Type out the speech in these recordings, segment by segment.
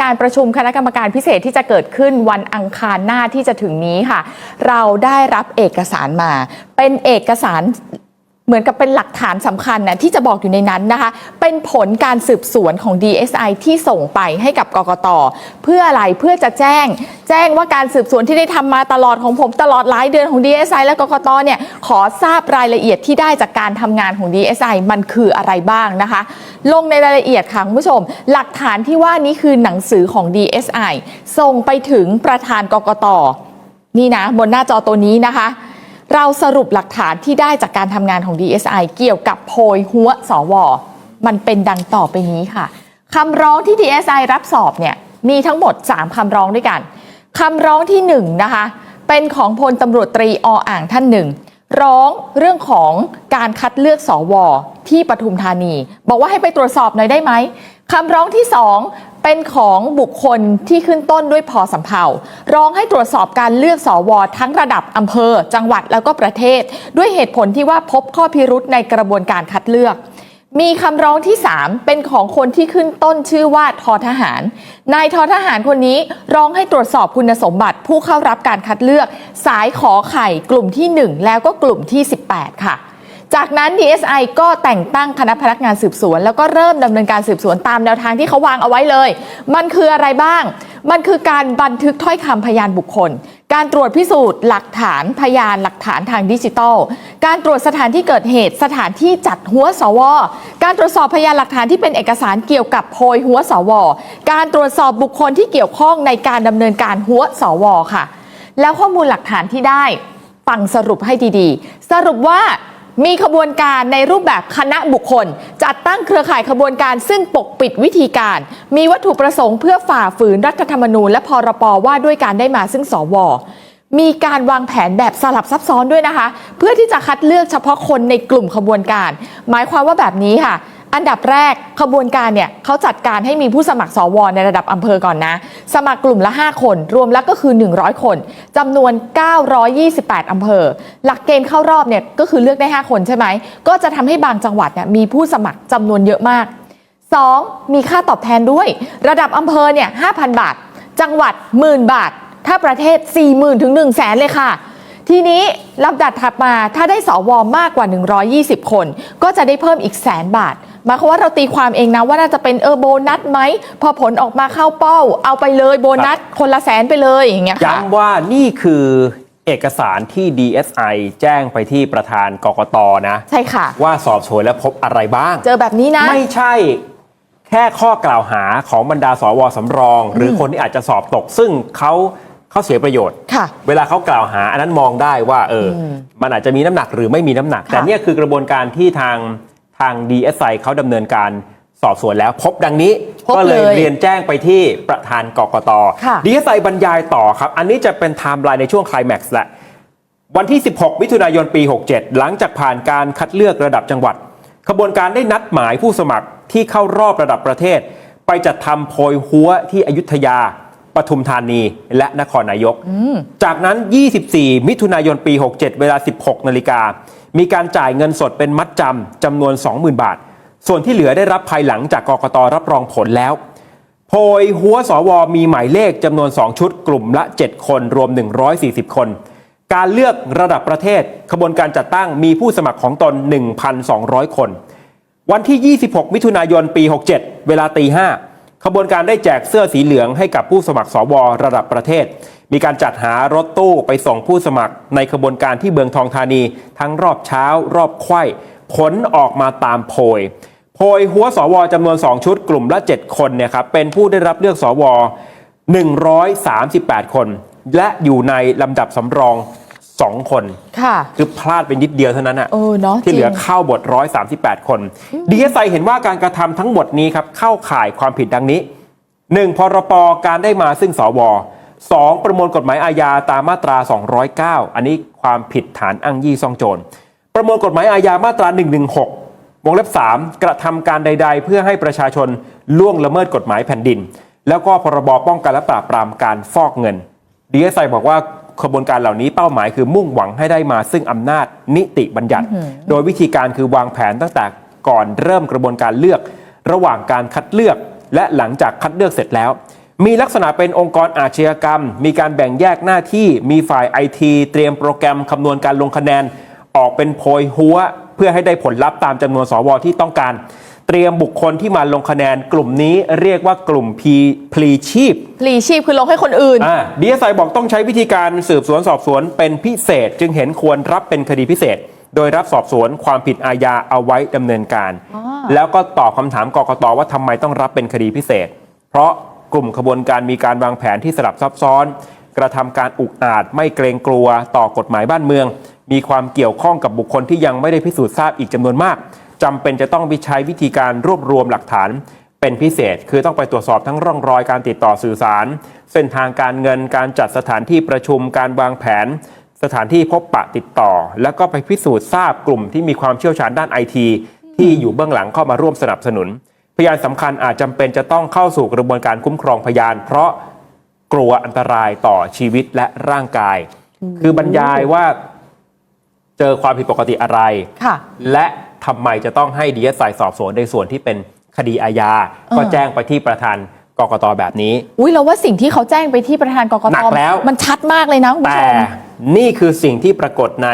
การประชุมคณะกรรมการพิเศษที่จะเกิดขึ้นวันอังคารหน้าที่จะถึงนี้ค่ะ เราได้รับเอกสารมา เป็นเอกสาร เหมือนกับเป็นหลักฐานสำคัญนะที่จะบอกอยู่ในนั้นนะคะ เป็นผลการสืบสวนของ DSI ที่ส่งไปให้กับกกตเพื่ออะไรเพื่อจะแจ้ง แจ้งว่าการสืบสวนที่ได้ทำมาตลอดของผมตลอดหลายเดือนของ DSI และกกตเนี่ยขอทราบรายละเอียดที่ได้จากการทำงานของ DSI มันคืออะไรบ้างนะคะ ลงในรายละเอียดค่ะคุณผู้ชม หลักฐานที่ว่านี้คือหนังสือของ DSI ส่งไปถึงประธานกกตนี่นะบนหน้าจอตัวนี้นะคะ เราสรุปหลักฐานที่ได้จากการทำงานของ DSI เกี่ยวกับโพยหัวสว มันเป็นดังต่อไปนี้ค่ะคำร้องที่ DSI รับสอบเนี่ยมีทั้งหมด 3คำร้องด้วยกันคำร้องที่1นะคะเป็นของพลตำรวจตรีออ่างท่านหนึ่งร้องเรื่องของการคัดเลือกสอวที่ปทุมธานี บอกว่าให้ไปตรวจสอบหน่อยได้ไหมคำร้องที่สอง เป็นของบุคคลที่ขึ้นต้นด้วยพอสำเภาร้องให้ตรวจสอบการเลือกสอวทั้งระดับอำเภอ จังหวัดแล้วก็ประเทศ ด้วยเหตุผลที่ว่าพบข้อพิรุษในกระบวนการคัดเลือก มีคำร้องที่ 3 เป็นของคนที่ขึ้นต้นชื่อว่าทอทหาร นายทอทหารคนนี้ร้องให้ตรวจสอบคุณสมบัติผู้เข้ารับการคัดเลือก สายขอไข่กลุ่มที่ 1 แล้วก็กลุ่มที่ 18 ค่ะ จากนั้น DSI ก็แต่งตั้งคณะพนักงานสืบสวน แล้วก็เริ่มดำเนินการสืบสวนตามแนวทางที่เขาวางเอาไว้เลย มันคืออะไรบ้าง มันคือการบันทึกถ้อยคำพยานบุคคล การตรวจพิสูจน์หลักฐานพยานหลักฐานทางดิจิทัล การตรวจสถานที่เกิดเหตุ สถานที่จัดหัวสว การตรวจสอบพยานหลักฐานที่เป็นเอกสารเกี่ยวกับโพยหัวสว การตรวจสอบบุคคลที่เกี่ยวข้องในการดำเนินการหัวสวค่ะ แล้วข้อมูลหลักฐานที่ได้ฟังสรุปให้ดีๆ สรุปว่า มีขบวนการในรูปแบบคณะบุคคล จัดตั้งเครือข่ายขบวนการซึ่งปกปิดวิธีการ มีวัตถุประสงค์เพื่อฝ่าฝืนรัฐธรรมนูญ และพรปว่าด้วยการได้มาซึ่งสวมีการวางแผนแบบสลับซับซ้อนด้วยนะคะ เพื่อที่จะคัดเลือกเฉพาะคนในกลุ่มขบวนการ หมายความว่าแบบนี้ค่ะ อันดับแรกขบวนการเนี่ยเขาจัดการให้มีผู้สมัครสวในระดับอำเภอก่อนนะ สมัครกลุ่มละ 5 คน รวมแล้วก็คือ 100 คนจำนวน 928 อำเภอ หลักเกณฑ์เข้ารอบเนี่ยก็คือเลือกได้ 5 คนใช่ไหม ก็จะทำให้บางจังหวัดเนี่ยมีผู้สมัครจำนวนเยอะมาก 2. มีค่าตอบแทนด้วย ระดับอำเภอเนี่ย5,000 บาท จังหวัดหมื่นบาท ถ้าประเทศ 40,000ถึง1 0 0 0 0แสนเลยค่ะทีนี้ลำดับถัดมาถ้าได้สวมากกว่า 120 คน ก็จะได้เพิ่มอีกแสนบาท หมายความว่าเราตีความเองนะว่าน่าจะเป็นเออโบนัสไหมพอผลออกมาเข้าเป้า เอาไปเลยโบนัสคนละแสนไปเลยอย่างเงี้ยค่ะย้ำว่านี่คือเอกสารที่ DSI แจ้งไปที่ประธานกกตนะ ใช่ค่ะ ว่าสอบสวนและพบอะไรบ้าง เจอแบบนี้นะ ไม่ใช่แค่ข้อกล่าวหาของบรรดาสวสำรอง หรือคนที่อาจจะสอบตก ซึ่งเขาเขาเสียประโยชน์ค่ะเวลาเขากล่าวหาอันนั้นมองได้ว่าเอออ มันอาจจะมีน้ำหนักหรือไม่มีน้ำหนักค่ะแต่เนี่ยคือกระบวนการที่ทางทาง DSI เขาดำเนินการสอบสวนแล้ว พบดังนี้พบก็เลยเลยเรียนแจ้งไปที่ประธานกกต ค่ะ DSI บรรยายต่อครับ อันนี้จะเป็นไทม์ไลน์ในช่วงไคลแม็กซ์แหละ วันที่ 16 มิถุนายน ปี 67 หลังจากผ่านการคัดเลือกระดับจังหวัด ขบวนการได้นัดหมายผู้สมัครที่เข้ารอบระดับประเทศ ไปจัดทำโพยหัวที่อยุธยา ปทุมธานี และนครนายก จากนั้น 24 มิถุนายน ปี 67 เวลา 16 นาฬิกา มีการจ่ายเงินสดเป็นมัดจำจำนวน 20,000 บาท ส่วนที่เหลือได้รับภายหลังจากกกตรับรองผลแล้ว โพยหัวสวมีหมายเลขจำนวน 2 ชุด กลุ่มละ 7 คนรวม 140 คน การเลือกระดับประเทศขบวนการจัดตั้งมีผู้สมัครของตน 1,200 คน วันที่ 26 มิถุนายนปี 67 เวลาตีห้าขบวนการได้แจกเสื้อสีเหลืองให้กับผู้สมัครสวระดับประเทศ มีการจัดหารถตู้ไปส่งผู้สมัครในขบวนการที่เมืองทองธานี ทั้งรอบเช้ารอบไขว้ผลออกมาตามโพย โพยหัวสวจำนวน 2 ชุดกลุ่มละ 7 คนเนี่ยครับเป็นผู้ได้รับเลือกสว 138 คน และอยู่ในลำดับสำรอง2คนค่ะคือพลาดไปนิดเดียวเท่านั้นอะเออเนาะที่เหลือจริงเข้าบท138คนดีเอสไอเห็นว่าการกระทำทั้งหมดนี้ครับเข้าข่ายความผิดดังนี้ 1. พรปการได้มาซึ่งสว 2. ประมวลกฎหมายอาญาตามมาตรา 209 อันนี้ความผิดฐานอ้างยี่ซ่องโจร ประมวลกฎหมายอาญามาตรา 116 วงเล็บ 3 กระทำการใด ๆ เพื่อให้ประชาชนล่วงละเมิดกฎหมายแผ่นดิน แล้วก็พรบป้องกันและปราบปรามการฟอกเงินดีเอสไอบอกว่าขบวนการเหล่านี้เป้าหมายคือมุ่งหวังให้ได้มาซึ่งอำนาจนิติบัญญัติ โดยวิธีการคือวางแผนตั้งแต่ก่อนเริ่มกระบวนการเลือก ระหว่างการคัดเลือก และหลังจากคัดเลือกเสร็จแล้ว มีลักษณะเป็นองค์กรอาชญากรรม มีการแบ่งแยกหน้าที่ มีฝ่ายไอทีเตรียมโปรแกรมคำนวณการลงคะแนน ออกเป็นโพยหัว เพื่อให้ได้ผลลัพธ์ตามจำนวนสวที่ต้องการ เตรียมบุคคลที่มาลงคะแนน กลุ่มนี้เรียกว่ากลุ่มพีพลีชีพพลีชีพคือลงให้คนอื่นอ่าดีเอสไอบอกต้องใช้วิธีการสืบสวนสอบสวนเป็นพิเศษ จึงเห็นควรรับเป็นคดีพิเศษ โดยรับสอบสวนความผิดอาญาเอาไว้ดำเนินการอ๋อแล้วก็ตอบคำถามกกตว่าทำไมต้องรับเป็นคดีพิเศษ เพราะ กลุ่มขบวนการมีการวางแผนที่สลับซับซ้อน กระทำการอุกอาจไม่เกรงกลัวต่อกฎหมายบ้านเมือง มีความเกี่ยวข้องกับบุคคลที่ยังไม่ได้พิสูจน์ทราบอีกจำนวนมากจำเป็นจะต้องใช้วิธีการรวบรวมหลักฐานเป็นพิเศษคือต้องไปตรวจสอบทั้งร่องรอยการติดต่อสื่อสาร เส้นทางการเงินการจัดสถานที่ประชุมการวางแผน สถานที่พบปะติดต่อ แล้วก็ไปพิสูจน์ทราบกลุ่มที่มีความเชี่ยวชาญด้านไอทีที่อยู่เบื้องหลังเข้ามาร่วมสนับสนุน พยานสำคัญอาจจำเป็นจะต้องเข้าสู่กระบวนการคุ้มครองพยาน เพราะกลัวอันตรายต่อชีวิตและร่างกาย คือบรรยายว่าเจอความผิดปกติอะไรค่ะและทำไมจะต้องให้ดีเอสไอสอบสวนในส่วนที่เป็นคดีอาญา ก็เออแจ้งไปที่ประธานกกตแบบนี้ อุ้ยเราว่าสิ่งที่เขาแจ้งไปที่ประธานกกหนัตกแล้วมันชัดมากเลยนะคุณผู้แต่ชม นี่คือสิ่งที่ปรากฏใน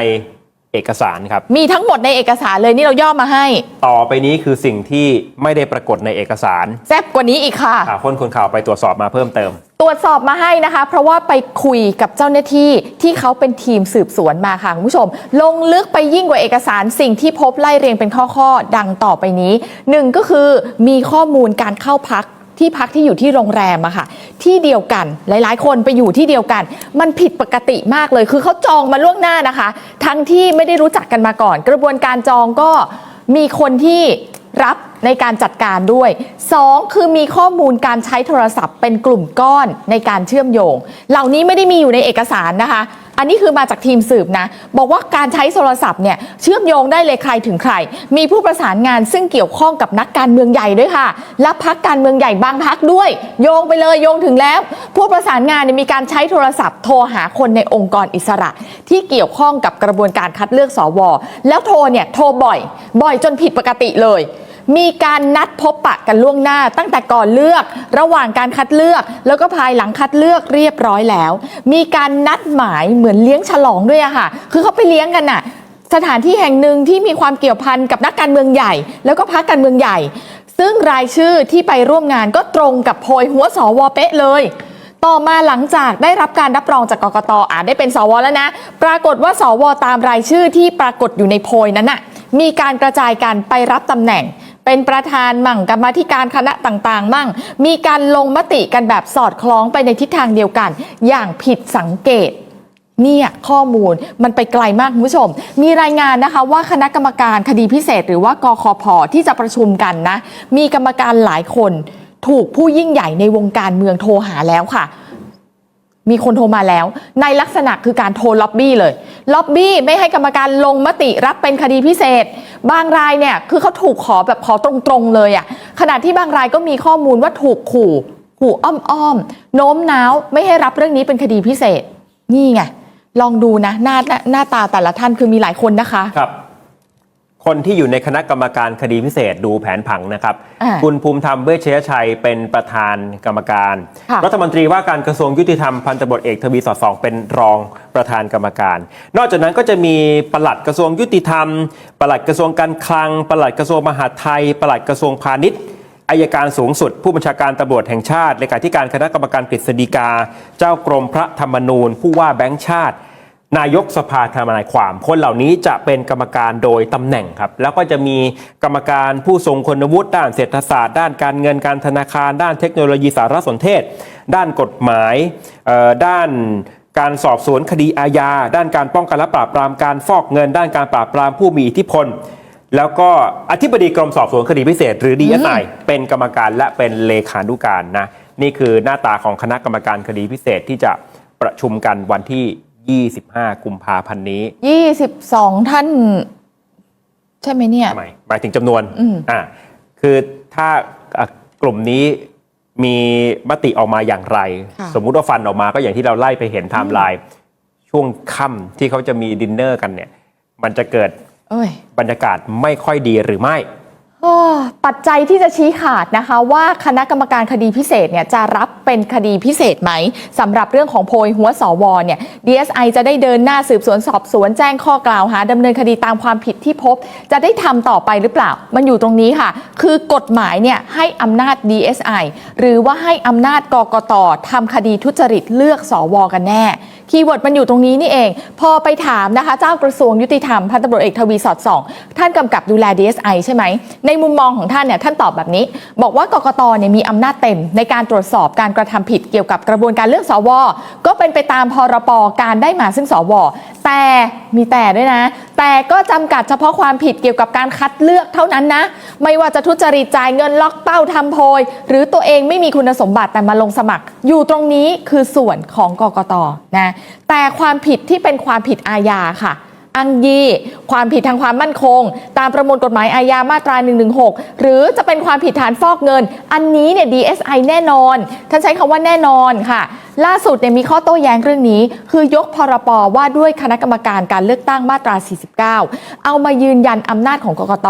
เอกสารครับ มีทั้งหมดในเอกสารเลยนี่เราย่อมาให้ ต่อไปนี้คือสิ่งที่ไม่ได้ปรากฏในเอกสารแซ่บกว่านี้อีกค่ะข่าวคนคนข่าวไปตรวจสอบมาเพิ่มเติม ตรวจสอบมาให้นะคะ เพราะว่าไปคุยกับเจ้าหน้าที่ที่เขาเป็นทีมสืบสวนมาค่ะคุณผู้ชม ลงลึกไปยิ่งกว่าเอกสารสิ่งที่พบไล่เรียงเป็นข้อๆ ดังต่อไปนี้หนึ่งก็คือมีข้อมูลการเข้าพัก ที่พักที่อยู่ที่โรงแรมอะค่ะ ที่เดียวกันหลาย ๆ คนไปอยู่ที่เดียวกัน มันผิดปกติมากเลย คือเขาจองมาล่วงหน้านะคะ ทั้งที่ไม่ได้รู้จักกันมาก่อน กระบวนการจองก็มีคนที่รับในการจัดการด้วย 2. คือมีข้อมูลการใช้โทรศัพท์เป็นกลุ่มก้อนในการเชื่อมโยง เหล่านี้ไม่ได้มีอยู่ในเอกสารนะคะ อันนี้คือมาจากทีมสืบนะ บอกว่าการใช้โทรศัพท์เนี่ยเชื่อมโยงได้เลยใครถึงใคร มีผู้ประสานงานซึ่งเกี่ยวข้องกับนักการเมืองใหญ่ด้วยค่ะ และพักการเมืองใหญ่บางพักด้วย โยงไปเลยโยงถึงแล้ว ผู้ประสานงานเนี่ยมีการใช้โทรศัพท์โทรหาคนในองค์กรอิสระ ที่เกี่ยวข้องกับกระบวนการคัดเลือกสวแล้วโทรเนี่ยโทรบ่อย บ่อยจนผิดปกติเลย มีการนัดพบปะกันล่วงหน้า ตั้งแต่ก่อนเลือก ระหว่างการคัดเลือก แล้วก็ภายหลังคัดเลือกเรียบร้อยแล้ว มีการนัดหมายเหมือนเลี้ยงฉลองด้วยอะค่ะ คือเขาไปเลี้ยงกันน่ะสถานที่แห่งหนึ่งที่มีความเกี่ยวพันกับนักการเมืองใหญ่ แล้วก็พรรคการเมืองใหญ่ ซึ่งรายชื่อที่ไปร่วมงานก็ตรงกับโพยหัวสวเป๊ะเลยต่อมาหลังจากได้รับการรับรองจากกกตอานได้เป็นสวแล้วนะ ปรากฏว่าสวตามรายชื่อที่ปรากฏอยู่ในโพยนั้นน่ะมีการกระจายกันไปรับตำแหน่ง เป็นประธานมั่งกรรมาธิการคณะต่างๆ มั่ง มีการลงมติกันแบบสอดคล้องไปในทิศทางเดียวกัน อย่างผิดสังเกตเนี่ยข้อมูลมันไปไกลมากคุณผู้ชม มีรายงานนะคะว่าคณะกรรมการคดีพิเศษ หรือว่ากคพที่จะประชุมกันนะ มีกรรมการหลายคน ถูกผู้ยิ่งใหญ่ในวงการเมืองโทรหาแล้วค่ะ มีคนโทรมาแล้ว ในลักษณะคือการโทรล็อบบี้เลยล็อบบี้ไม่ให้กรรมการลงมติรับเป็นคดีพิเศษ บางรายเนี่ยคือเขาถูกขอแบบขอตรงๆเลยอะ่ะขณะที่บางรายก็มีข้อมูลว่าถูกขู่ขู่อ้อมๆโน้มน้าวไม่ให้รับเรื่องนี้เป็นคดีพิเศษ นี่ไงลองดูนะหน้าหน้าตาแต่ละท่านคือมีหลายคนนะคะครับ คนที่อยู่ในคณะกรรมการคดีพิเศษดูแผนผังนะครับอ่าคุณภูมิธรรมเวชยชัยเป็นประธานกรรมการค่ะรัฐมนตรีว่าการกระทรวงยุติธรรมพันตำรวจเอกทวีสอดส่องเป็นรองประธานกรรมการ นอกจากนั้นก็จะมีปลัดกระทรวงยุติธรรม ปลัดกระทรวงการคลัง ปลัดกระทรวงมหาดไทย ปลัดกระทรวงพาณิชย์อายการสูงสุด ผู้บัญชาการตำรวจแห่งชาติเลขาธิการคณะกรรมการกฤษฎีกา เจ้ากรมพระธรรมนูญ ผู้ว่าแบงค์ชาติ นายกสภาทนายความคนเหล่านี้จะเป็นกรรมการโดยตำแหน่งครับ แล้วก็จะมีกรรมการผู้ทรงคุณวุฒิด้านเศรษฐศาสตร์ ด้านการเงินการธนาคาร ด้านเทคโนโลยีสารสนเทศ ด้านกฎหมายเอ่อด้านการสอบสวนคดีอาญา ด้านการป้องกันและปราบปรามการฟอกเงิน ด้านการปราบปรามผู้มีอิทธิพล แล้วก็อธิบดีกรมสอบสวนคดีพิเศษ หรือ DSI เป็นกรรมการและเป็นเลขานุการนะนี่คือหน้าตาของคณะกรรมการคดีพิเศษที่จะประชุมกันวันที่ 25 กุมภาพันธ์นี้22ท่าน ใช่ไหมเนี่ย หมายหมายถึงจำนวนอืม อ่าคือถ้าอะกลุ่มนี้มีมติออกมาอย่างไร ค่ะ สมมุติว่าฟันออกมาก็อย่างที่เราไล่ไปเห็นไทม์ไลน์ช่วงค่ำที่เขาจะมีดินเนอร์กันเนี่ย มันจะเกิดเอ้ย บรรยากาศไม่ค่อยดีหรือไม่โอ้ ปัจจัยที่จะชี้ขาดนะคะ ว่าคณะกรรมการคดีพิเศษเนี่ยจะรับเป็นคดีพิเศษไหมสำหรับเรื่องของโพยหัวสวเนี่ย DSI จะได้เดินหน้าสืบสวนสอบสวนแจ้งข้อกล่าวหาดำเนินคดีตามความผิดที่พบ จะได้ทำต่อไปหรือเปล่า มันอยู่ตรงนี้ค่ะ คือกฎหมายเนี่ยให้อำนาจ DSI หรือว่าให้อำนาจกกตทำคดีทุจริตเลือกสวกันแน่คีย์เวิร์ดมันอยู่ตรงนี้นี่เอง พอไปถามนะคะ เจ้ากระทรวงยุติธรรมพันตำรวจเอกทวีสอดส่อง ท่านกำกับดูแล DSI ใช่ไหมในมุมมองของท่านเนี่ยท่านตอบแบบนี้ บอกว่ากกตเนี่ยมีอำนาจเต็มในการตรวจสอบการกระทำผิดเกี่ยวกับกระบวนการเลือกสว ก็เป็นไปตามพรปการได้มาซึ่งสว แต่มีแต่ด้วยนะ แต่ก็จำกัดเฉพาะความผิดเกี่ยวกับการคัดเลือกเท่านั้นนะ ไม่ว่าจะทุจริตจ่ายเงินล็อกเป้าทำโพย หรือตัวเองไม่มีคุณสมบัติแต่มาลงสมัคร อยู่ตรงนี้คือส่วนของกกตนะแต่ความผิดที่เป็นความผิดอาญาค่ะ อังยี ความผิดทางความมั่นคง ตามประมวลกฎหมายอาญามาตรา 116 หรือจะเป็นความผิดฐานฟอกเงิน อันนี้เนี่ย DSI แน่นอน ท่านใช้คำว่าแน่นอนค่ะ ล่าสุดเนี่ยมีข้อโต้แย้งเรื่องนี้ คือยกพรปว่าด้วยคณะกรรมการการเลือกตั้งมาตรา 49 เอามายืนยันอำนาจของกกต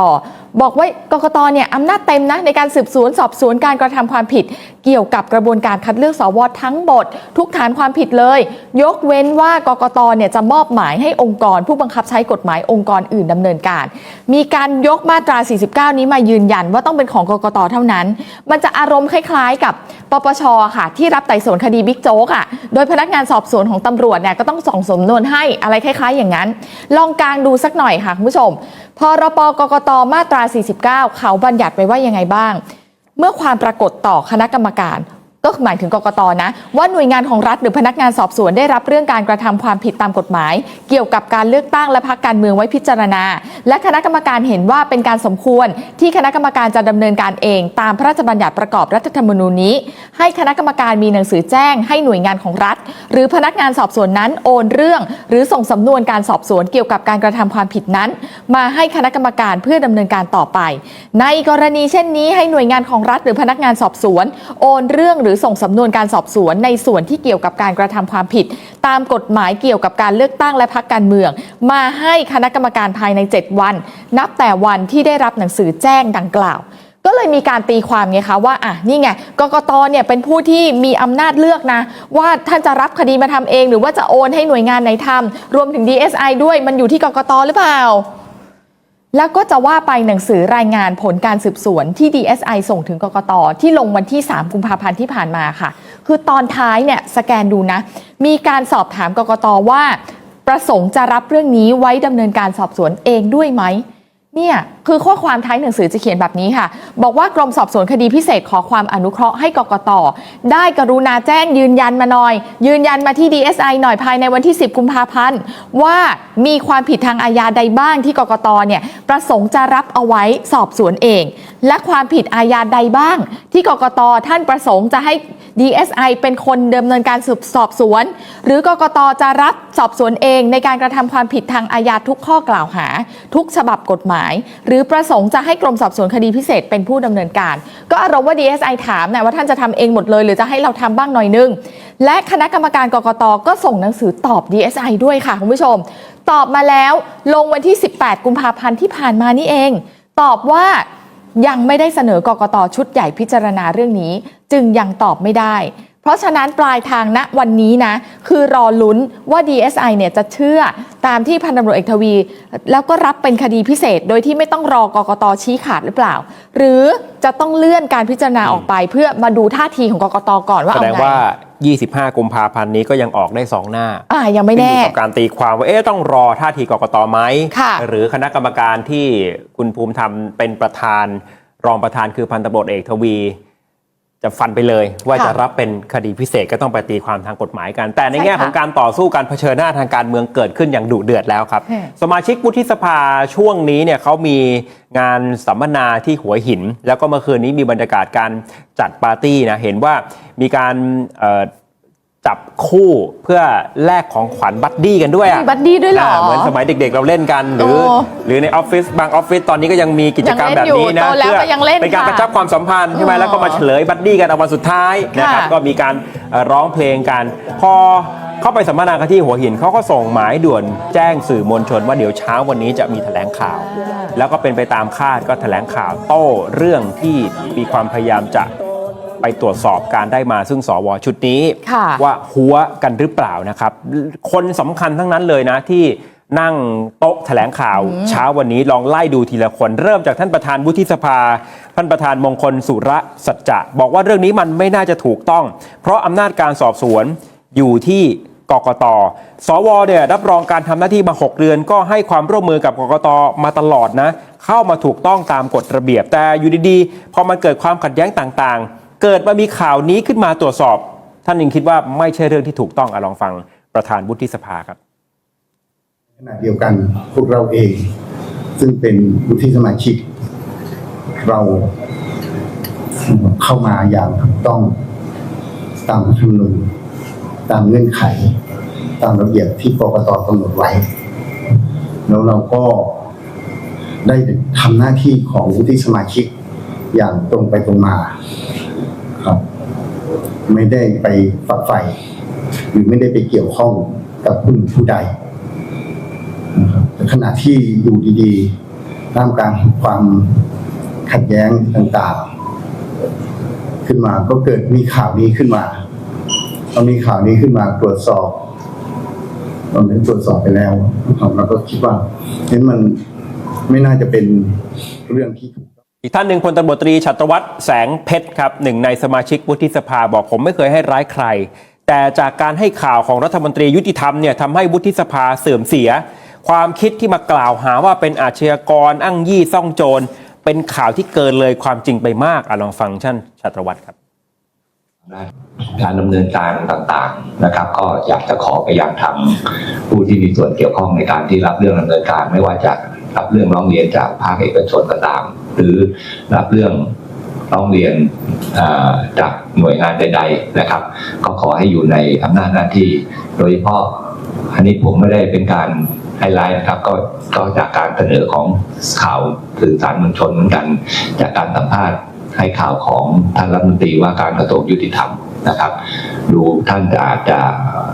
บอกว่ากกตเนี่ยอำนาจเต็มนะในการสืบสวนสอบสวนการกระทำความผิด เกี่ยวกับกระบวนการคัดเลือกสวทั้งหมดทุกฐานความผิดเลย ยกเว้นว่ากกตเนี่ยจะมอบหมายให้องค์กร ผู้บังคับใช้กฎหมายองค์กรอื่นดำเนินการ มีการยกมาตรา 49 นี้มายืนยันว่าต้องเป็นของกกตเท่านั้น มันจะอารมณ์คล้ายๆ กับปปชค่ะที่รับไต่สวนคดีบิ๊กโจ๊กอะ โดยพนักงานสอบสวนของตำรวจเนี่ยก็ต้องส่งสมนวนให้อะไรคล้าย ๆ อย่างนั้น ลองกลางดูสักหน่อยค่ะคุณผู้ชม พรปกกตมาตรา 49 เขาบัญญัติไว้ว่ายังไงบ้าง เมื่อความปรากฏต่อคณะกรรมการ ก็หมายถึงกกตนะ ว่าหน่วยงานของรัฐหรือพนักงานสอบสวนได้รับเรื่องการกระทำความผิดตามกฎหมาย เกี่ยวกับการเลือกตั้งและพักการเมืองไว้พิจารณา และคณะกรรมการเห็นว่าเป็นการสมควร ที่คณะกรรมการจะดำเนินการเอง ตามพระราชบัญญัติประกอบรัฐธรรมนูญนี้ ให้คณะกรรมการมีหนังสือแจ้ง ให้หน่วยงานของรัฐ หรือพนักงานสอบสวนนั้นโอนเรื่อง หรือส่งสำนวนการสอบสวนเกี่ยวกับการกระทำความผิดนั้น มาให้คณะกรรมการเพื่อดำเนินการต่อไป ในกรณีเช่นนี้ให้หน่วยงานของรัฐ หรือพนักงานสอบสวน โอนเรื่องหรือรือส่งสำนวนการสอบสวนในส่วนที่เกี่ยวกับการกระทำความผิด ตามกฎหมายเกี่ยวกับการเลือกตั้งและพักการเมือง มาให้คณะกรรมการภายใน 7 วัน นับแต่วันที่ได้รับหนังสือแจ้งดังกล่าวก็เลยมีการตีความไงคะว่าอะนี่ไงกกตเนี่ยเป็นผู้ที่มีอำนาจเลือกนะ ว่าท่านจะรับคดีมาทำเอง หรือว่าจะโอนให้หน่วยงานไหนทำรวมถึง DSI ด้วยมันอยู่ที่กกตหรือเปล่า แล้วก็จะว่าไปหนังสือรายงานผลการสืบสวนที่ DSI ส่งถึงกกตที่ลงวันที่ 3 กุมภาพันธ์ที่ผ่านมาค่ะ คือตอนท้ายเนี่ยสแกนดูนะ มีการสอบถามกกตว่า ประสงค์จะรับเรื่องนี้ไว้ดำเนินการสอบสวนเองด้วยไหม เนี่ยคือข้อความท้ายหนังสือจะเขียนแบบนี้ค่ะ บอกว่ากรมสอบสวนคดีพิเศษขอความอนุเคราะห์ให้กกตได้กรุณาแจ้งยืนยันมาหน่อย ยืนยันมาที่ DSI หน่อยภายในวันที่ 10 กุมภาพันธ์ ว่ามีความผิดทางอาญาใดบ้างที่กกตเนี่ยประสงค์จะรับเอาไว้สอบสวนเอง และความผิดอาญาใดบ้าง ที่กกตท่านประสงค์จะให้ DSI เป็นคนดำเนินการสืบสอบสวน หรือกกตจะรับสอบสวนเอง ในการกระทำความผิดทางอาญาทุกข้อกล่าวหา ทุกฉบับกฎหมายหรือประสงค์จะให้กรมสอบสวนคดีพิเศษเป็นผู้ดำเนินการ ก็อารมณ์ว่า DSI ถามนะว่าท่านจะทำเองหมดเลย หรือจะให้เราทำบ้างหน่อยนึง และคณะกรรมการกกตก็ส่งหนังสือตอบ DSI ด้วยค่ะคุณผู้ชม ตอบมาแล้วลงวันที่ 18 กุมภาพันธ์ที่ผ่านมานี่เอง ตอบว่ายังไม่ได้เสนอกกตชุดใหญ่พิจารณาเรื่องนี้ จึงยังตอบไม่ได้ เพราะฉะนั้นปลายทางณวันนี้นะ คือรอลุ้นว่า DSI เนี่ยจะเชื่อตามที่พันตำรวจเอกทวี แล้วก็รับเป็นคดีพิเศษ โดยที่ไม่ต้องรอกกตชี้ขาดหรือเปล่า หรือจะต้องเลื่อนการพิจารณาออกไป เพื่อมาดูท่าทีของกกตก่อนว่าแสเอาดงไงว่า 25 กุมภาพันธ์นี้ก็ยังออกได้2หน้า อ่ายังไม่ขึ้นแน่อยู่กับการตีความว่าเอ๊ะต้องรอท่าทีกกตไหม ค่ะหรือคณะกรรมการที่คุณภูมิธรรมเป็นประธาน รองประธานคือพันตำรวจเอกทวี จะฟันไปเลย ว่าค่ะจะรับเป็นคดีพิเศษก็ต้องไปตีความทางกฎหมายกัน แต่ในใช่แง่ค่ะของการต่อสู้การเผชิญหน้าทางการเมืองเกิดขึ้นอย่างดุเดือดแล้วครับ อืม สมาชิกวุฒิสภาช่วงนี้เนี่ยเขามีงานสัมมนาที่หัวหิน แล้วก็เมื่อคืนนี้มีบรรยากาศการจัดปาร์ตี้นะเห็นว่ามีการเอ่อ จับคู่เพื่อแลกของขวัญบัดดี้กันด้วยอะมีบัดดี้ด้วยเหรอาเหมือนสมัยเด็กๆเราเล่นกันหรือ โอ้หรือในออฟฟิศบางออฟฟิศตอนนี้ก็ยังมีกิจกรรมยังแบเล่นอยู่บนี้นะโตแล้วก็ยังเล่นเป็นการค่ะกระชับความสัมพันธ์ใช่ไหมอ๋อแล้วก็มาเฉลยบัดดี้กันเอาวันสุดท้ายนะครับค่ะก็มีการเอ่อร้องเพลงกัน พอเข้าไปสัมมนากันที่หัวหินเขาก็ส่งหมายด่วนแจ้งสื่อมวลชนว่าเดี๋ยวเช้าวันนี้จะมีแถลงข่าว แล้วก็เป็นไปตามคาดก็แถลงข่าวโต้เรื่องที่มีความพยายามจะ ไปตรวจสอบการได้มาซึ่งสวชุดนี้ค่ะว่าหัวกันหรือเปล่านะครับ คนสำคัญทั้งนั้นเลยนะที่นั่งโต๊ะแถลงข่าวเช้าวันนี้ลองไล่ดูทีละคน เริ่มจากท่านประธานวุฒิสภา ท่านประธานมงคลสุรสัจจะ บอกว่าเรื่องนี้มันไม่น่าจะถูกต้อง เพราะอำนาจการสอบสวนอยู่ที่กกต สวเนี่ยรับรองการทำหน้าที่มา 6 เดือน ก็ให้ความร่วมมือกับกกตมาตลอดนะ เข้ามาถูกต้องตามกฎระเบียบแต่อยู่ดีๆ พอมันเกิดความขัดแย้งต่างๆ เกิดมามีข่าวนี้ขึ้นมาตรวจสอบ ท่านยังคิดว่าไม่ใช่เรื่องที่ถูกต้องอะลองฟังประธานวุฒิสภาครับขณะเดียวกันพวกเราเอง ซึ่งเป็นวุฒิสมาชิก เราเข้ามาอย่างถูกต้องตามรัฐธรรมนูญตามเงื่อนไข ตามระเบียบที่กกตกำหนดไว้ แล้วเราก็ได้ทำหน้าที่ของวุฒิสมาชิกอย่างตรงไปตรงมา ครับ ไม่ได้ไปฝักใฝ่หรือไม่ได้ไปเกี่ยวข้องกับผู้หนึ่งผู้ใดนะครับแต่ขณะที่อยู่ดีๆท่ามกลางความขัดแย้งต่างๆ ขึ้นมาก็เกิดมีข่าวนี้ขึ้นมาพอมีข่าวนี้ขึ้นมาตรวจสอบเราได้ตรวจสอบไปแล้วเราก็คิดว่าเห็นมันไม่น่าจะเป็นเรื่องที่ถูก อีกท่านหนึ่งพลตำรวจตรีชัตรวัฒน์แสงเพชรครับหนึ่งในสมาชิกวุฒิสภาบอกผมไม่เคยให้ร้ายใคร แต่จากการให้ข่าวของรัฐมนตรียุติธรรมเนี่ยทำให้วุฒิสภาเสื่อมเสีย ความคิดที่มากล่าวหาว่าเป็นอาชญากรอ้างยี่ซ่องโจร เป็นข่าวที่เกินเลยความจริงไปมากอลองฟังท่านชัตรวัฒน์ครับการดำเนินการต่างๆนะครับ ก็อยากจะขอไปยังทางผู้ที่มีส่วนเกี่ยวข้องในการที่รับเรื่องดำเนินการ ไม่ว่าจะรับเรื่องร้องเรียนจากภาคเอกชนก็ตาม หรือรับเรื่องร้องเรียนจากหน่วยงานใด ๆนะครับ ก็ขอให้อยู่ในอำนาจหน้าที่ โดยเฉพาะอันนี้ผมไม่ได้เป็นการไฮไลท์นะครับก็ก็จากการเสนอของข่าวสื่อสารมวลชนเหมือนกัน จากการสัมภาษณ์ให้ข่าวของท่านรัฐมนตรีว่าการกระทรวงยุติธรรมนะครับ ดูท่านจะอาจจะ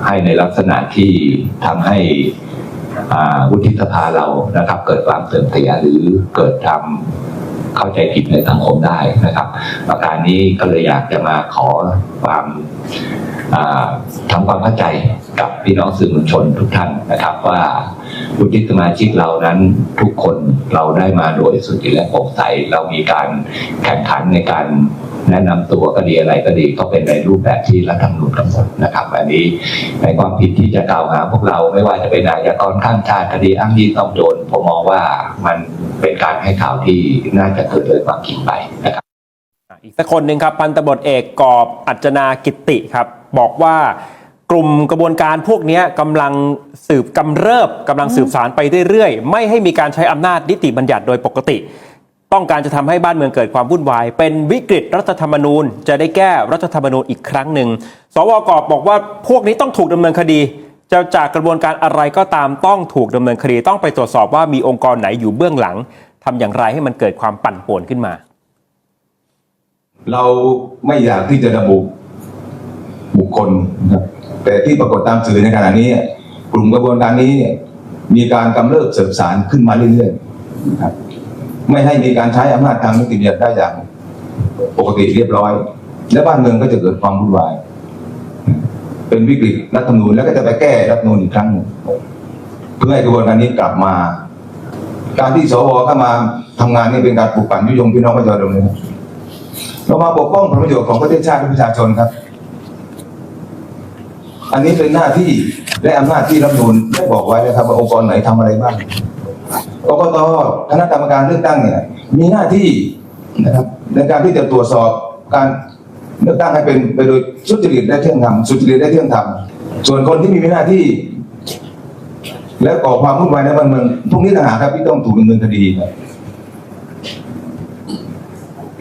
ให้ในลักษณะที่ทำให้วุฒิสภาเรานะครับ เกิดความเสื่อมเสียหรือเกิดทำ เข้าใจผิดในสังคมได้นะครับ ประการนี้ก็เลยอยากจะมาขอความทำความเข้าใจกับพี่น้องสื่อมวลชนทุกท่านนะครับว่าวุฒิสมาชิกเรานั้นทุกคนเราได้มาโดยสุจริตและโปร่งใสเรามีการแข่งขันในการแนะนำตัวก็ดีอะไรก็ดีก็เป็นในรูปแบบที่รัฐธรรมนูญกำหนดนะครับอันนี้ในความผิดที่จะกล่าวหาพวกเราไม่ว่าจะเป็นอาชญากรข้ามชาติคดีอ้างยี่ต้องโจรผมมองว่ามัน เป็นการให้ข่าวที่น่าจะเกิดเลยความจริงไปนะครับอีกสักคนหนึ่งครับพันตำรวจเอกกอบอัจนากิติครับ บอกว่ากลุ่มกระบวนการพวกนี้กำลังสืบกำเริบกำลังสืบสารไปเรื่อยๆ ไม่ให้มีการใช้อำนาจนิติบัญญัติโดยปกติ ต้องการจะทำให้บ้านเมืองเกิดความวุ่นวาย เป็นวิกฤตรัฐธรรมนูญ จะได้แก้รัฐธรรมนูญอีกครั้งหนึ่งสวกอบบอกว่าพวกนี้ต้องถูกดำเนินคดี จะจากกระบวนการอะไรก็ตามต้องถูกดำเนินคดีต้องไปตรวจสอบว่ามีองค์กรไหนอยู่เบื้องหลังทำอย่างไรให้มันเกิดความปั่นป่วนขึ้นมา เราไม่อยากที่จะระบุบุคคลนะครับแต่ที่ปรากฏตามสื่อในขณะนี้ กลุ่มกระบวนการนี้มีการกำเริบเสบสารขึ้นมาเรื่อยๆนะครับไม่ให้มีการใช้อำนาจทางนิติบัญญัติได้อย่าง ปกติเรียบร้อย และบ้านเมืองก็จะเกิดความวุ่นวาย เป็นวิกฤตรัฐธรรมนูญแล้วก็จะไปแก้รัฐธรรมนูญอีกครั้งหนึ่งเพื่อให้กระบวนการนี้กลับมา การที่สวเข้ามาทำงานนี่เป็นการปลุกปั่นยุยงพี่น้องประชาชนเลยเรามาปกป้องผลประโยชน์ของประเทศชาติและประชาชนครับ อันนี้เป็นหน้าที่และอำนาจที่รัฐธรรมนูญได้บอกไว้นะครับว่าองค์กรไหนทำอะไรบ้างกกตคณะกรรมการเลือกตั้งเนี่ยมีหน้าที่นะครับในการที่จะตรวจสอบการ เลือกตั้งให้เป็นไปโดยสุจริตและเที่ยงธรรมสุจริตและเที่ยงธรรมส่วนคนที่มีหน้าที่ และก่อความวุ่นวายในบ้านเมืองพวกนี้ต่างหากครับที่ต้องถูกดำเนินคดีครับ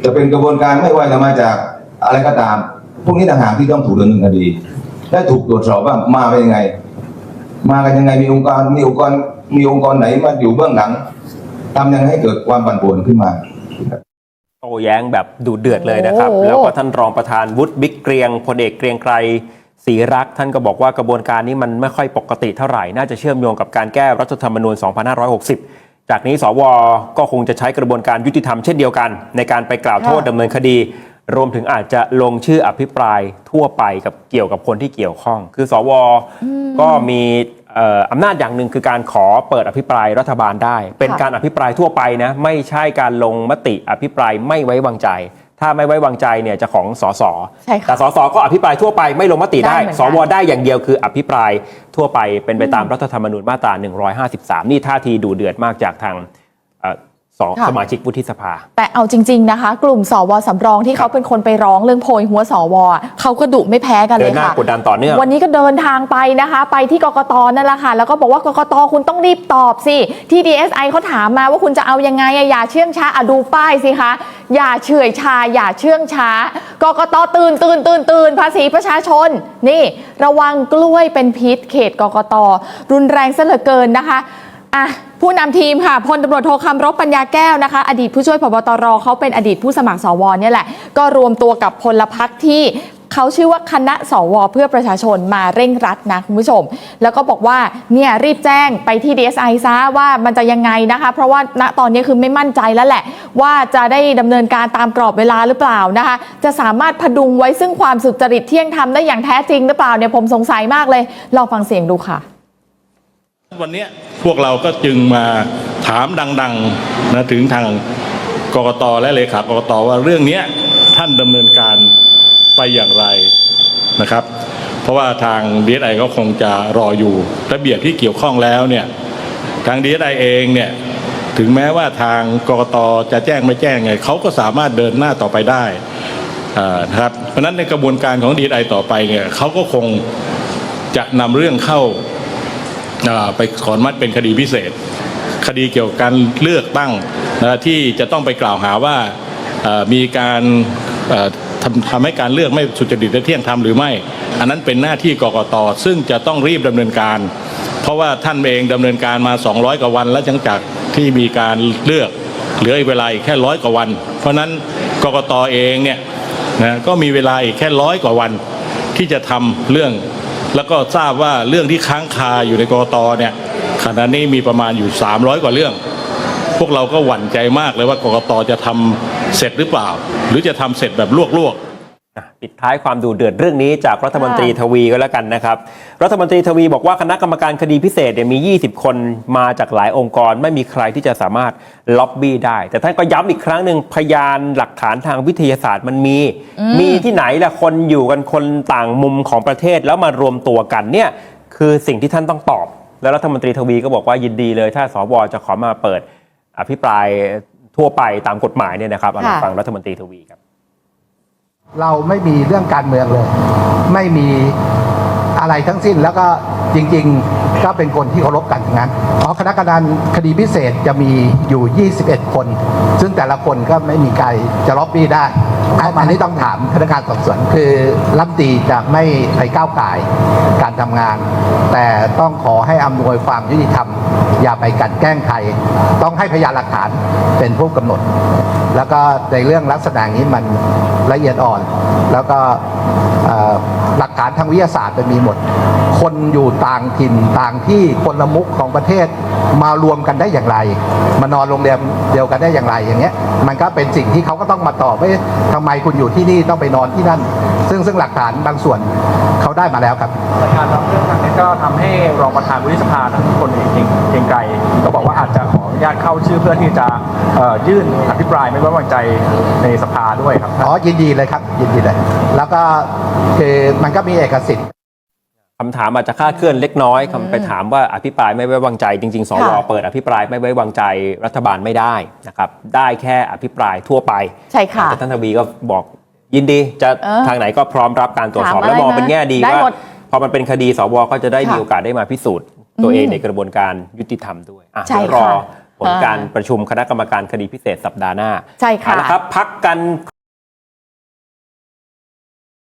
จะเป็นกระบวนการไม่ว่าจะมาจากอะไรก็ตาม พวกนี้ต่างหากที่ต้องถูกดำเนินคดีและถูกตรวจสอบว่ามาเป็นยังไง มากันยังไงมีองค์กรมีองค์กรมีองค์กรไหนมาอยู่เบื้องหลังทำยังไงให้เกิดความปั่นป่วนขึ้นมา โต้แย้งแบบดูเดือดเลยนะครับโอ้โหแล้วก็ท่านรองประธานวุฒิบิ๊กเกรียงพลเอกเกรียงไกรศรีรักษ์ท่านก็บอกว่ากระบวนการนี้มันไม่ค่อยปกติเท่าไหร่ น่าจะเชื่อมโยงกับการแก้รัฐธรรมนูญ 2560 จากนี้สวก็คงจะใช้กระบวนการยุติธรรมเช่นเดียวกัน ในการไปกล่าวโทษค่ะดำเนินคดี รวมถึงอาจจะลงชื่ออภิปรายทั่วไปกับเกี่ยวกับคนที่เกี่ยวข้อง คือสวก็มีเอ่ออำนาจอย่างหนึ่งคือการขอเปิดอภิปรายรัฐบาลได้ เป็นค่ะการอภิปรายทั่วไปนะไม่ใช่การลงมติอภิปรายไม่ไว้วางใจ ถ้าไม่ไว้วางใจเนี่ยจะของสสใช่ค่ะแต่สสก็อภิปรายทั่วไปไม่ลงมติได้ได้เหมือนกันสวได้อย่างเดียวคืออภิปรายทั่วไปเป็นไปตามรัฐธรรมนูญมาตรา 153 นี่ท่าทีดูเดือดมากจากทางเอ่อ สองค่ะสมาชิกวุฒิสภา แต่เอาจริง ๆนะคะ กลุ่มสวสำรองที่เขาเป็นคนไปร้องเรื่องโพยหัวสวอะเขาก็ดุไม่แพ้กันเลเดิยนหน้าค่ะกดดันต่อเนื่องวันนี้ก็เดินทางไปนะคะ ไปที่กกตนั่นแหละค่ะ แล้วก็บอกว่ากกตคุณต้องรีบตอบสิ ที่ DSI เขาถามมาว่าคุณจะเอายังไงอะอย่าเชื่องช้าอะดูป้ายสิคะอย่าเฉื่อยชา อย่าเชื่องช้ากกตตื่นตื่นตื่นตื่นภาษีประชาชน นี่ ระวังกล้วยเป็นพิษเขตกกตรุนแรงซะเหลือเกินนะคะอะ ผู้นำทีมค่ะพลตำรวจโทคำรบปัญญาแก้วนะคะ อดีตผู้ช่วยพบตรเขาเป็นอดีตผู้สมัครสวเนี่ยแหละ ก็รวมตัวกับพลพักที่เขาชื่อว่าคณะสวเพื่อประชาชนมาเร่งรัดนะคุณผู้ชม แล้วก็บอกว่าเนี่ยรีบแจ้งไปที่ DSI ซะว่ามันจะยังไงนะคะ เพราะว่าณตอนนี้คือไม่มั่นใจแล้วแหละ ว่าจะได้ดำเนินการตามกรอบเวลาหรือเปล่านะคะ จะสามารถพดุงไว้ซึ่งความสุจริตเที่ยงธรรมได้อย่างแท้จริงหรือเปล่าเนี่ยผมสงสัยมากเลยลองฟังเสียงดูค่ะ วันนี้พวกเราก็จึงมาถามดังๆนะถึงทางกกตและเลขากกตว่าเรื่องนี้ท่านดำเนินการไปอย่างไรนะครับ เพราะว่าทางดีเอก็คงจะรออยู่ระเบียบที่เกี่ยวข้องแล้วเนี่ยทางดีเอเองเนี่ยถึงแม้ว่าทางกกตจะแจ้งไม่แจ้งไงเขาก็สามารถเดินหน้าต่อไปได้นะครับเพราะนั้นในกระบวนการของดีเอต่อไปเนี่ยเขาก็คงจะนำเรื่องเข้า ไปขออนุมัติเป็นคดีพิเศษ คดีเกี่ยวกับการเลือกตั้งที่จะต้องไปกล่าวหาว่ามีการทำทำให้การเลือกไม่สุจริตและเที่ยงธรรมหรือไม่ อันนั้นเป็นหน้าที่กกตซึ่งจะต้องรีบดำเนินการ เพราะว่าท่านเองดำเนินการมา 200 กว่าวันแล้วจังจากที่มีการเลือกเหลืออีกเวลาอีกแค่ร้อยกว่าวัน เพราะนั้นกกตเองเนี่ยนะก็มีเวลาอีกแค่ร้อยกว่าวันที่จะทำเรื่อง แล้วก็ทราบว่าเรื่องที่ค้างคาอยู่ในกรกตเนี่ยขณะนี้มีประมาณอยู่ 300 กว่าเรื่อง พวกเราก็หวั่นใจมากเลยว่ากรกตจะทำเสร็จหรือเปล่า หรือจะทำเสร็จแบบลวกๆ ปิดท้ายความดูเดือดเรื่องนี้จากรัฐมนตรีค่ะทวีก็แล้วกันนะครับ รัฐมนตรีทวีบอกว่าคณะกรรมการคดีพิเศษเนี่ยมี 20 คนมาจากหลายองค์กร ไม่มีใครที่จะสามารถล็อบบี้ได้ แต่ท่านก็ย้ำอีกครั้งหนึ่งพยานหลักฐานทางวิทยาศาสตร์มันมี มีที่ไหนล่ะคนอยู่กันคนต่างมุมของประเทศแล้วมารวมตัวกันเนี่ยคือสิ่งที่ท่านต้องตอบ แล้วรัฐมนตรีทวีก็บอกว่ายินดีเลย ถ้าสวจะขอมาเปิดอภิปรายทั่วไปตามกฎหมายเนี่ยนะครับเอาลองค่ะฟังรัฐมนตรีทวีครับ เราไม่มีเรื่องการเมืองเลย ไม่มีอะไรทั้งสิ้นแล้วก็จริง ๆ ก็เป็นคนที่เคารพกันทั้งนั้นเพราะคณะกรรมการคดีพิเศษจะมีอยู่ 21 คน ซึ่งแต่ละคนก็ไม่มีใครจะล็อบบี้ได้ อันอันนี้ต้องถามคณะกรรมการสอบสวนคือรัฐตีจะไม่ไปก้าวไก่ายการทำงาน แต่ต้องขอให้อำนวยความยุติธรรม อย่าไปกลันแกล้งใครต้องให้พยานหลักฐานเป็นผู้กำหนด แล้วก็ในเรื่องลักษณะนี้มันละเอียดอ่อน แล้วก็เอ่อหลักฐานทางวิทยาศาสตร์มันมีหมด คนอยู่ต่างถิ่นต่างที่คนละมุกของประเทศมารวมกันได้อย่างไร มานอนโรงแรมเดียวกันได้อย่างไรอย่างเงี้ย มันก็เป็นสิ่งที่เขาก็ต้องมาตอบว่าเอ๊ะทำไมคุณอยู่ที่นี่ต้องไปนอนที่นั่น ซึ่งซึ่งหลักฐานบางส่วนเขาได้มาแล้วครับประธานครับเรื่องนี้ก็ทำให้รองประธานวุฒิสภาทั้งคนเองเกรียงไกรก็บอกว่าอาจจะขออนุญาตเข้าชื่อเพื่อที่จะเอ่อยื่นอภิปรายไม่ไว้วางใจในสภาด้วยครับอ๋อยินดีเลยครับยินดีเลย แล้วก็คือมันก็มีเอกสิทธิ์ คำถามอาจจะคลาดเคลื่อนเล็กน้อยคำไปถามว่าอภิปรายไม่ไว้วางใจจริงๆสวค่ะเปิดอภิปรายไม่ไว้วางใจรัฐบาลไม่ได้นะครับได้แค่อภิปรายทั่วไปใช่ค่ะแต่ท่านทวีก็บอกยินดีจะเออทางไหนก็พร้อมรับการตรวจสอบถามอะไรแล้วมองเป็นแง่ดีได้ว่าหมดพอมันเป็นคดีสวก็จะได้ค่ะมีโอกาสได้มาพิสูจน์ ตัวเองอืมในกระบวนการยุติธรรมด้วยอะใช่เดี๋ยวรอค่ะผลการประชุมคณะกรรมการคดีพิเศษสัปดาห์หน้าใช่ค่ะ เอาละครับพักกัน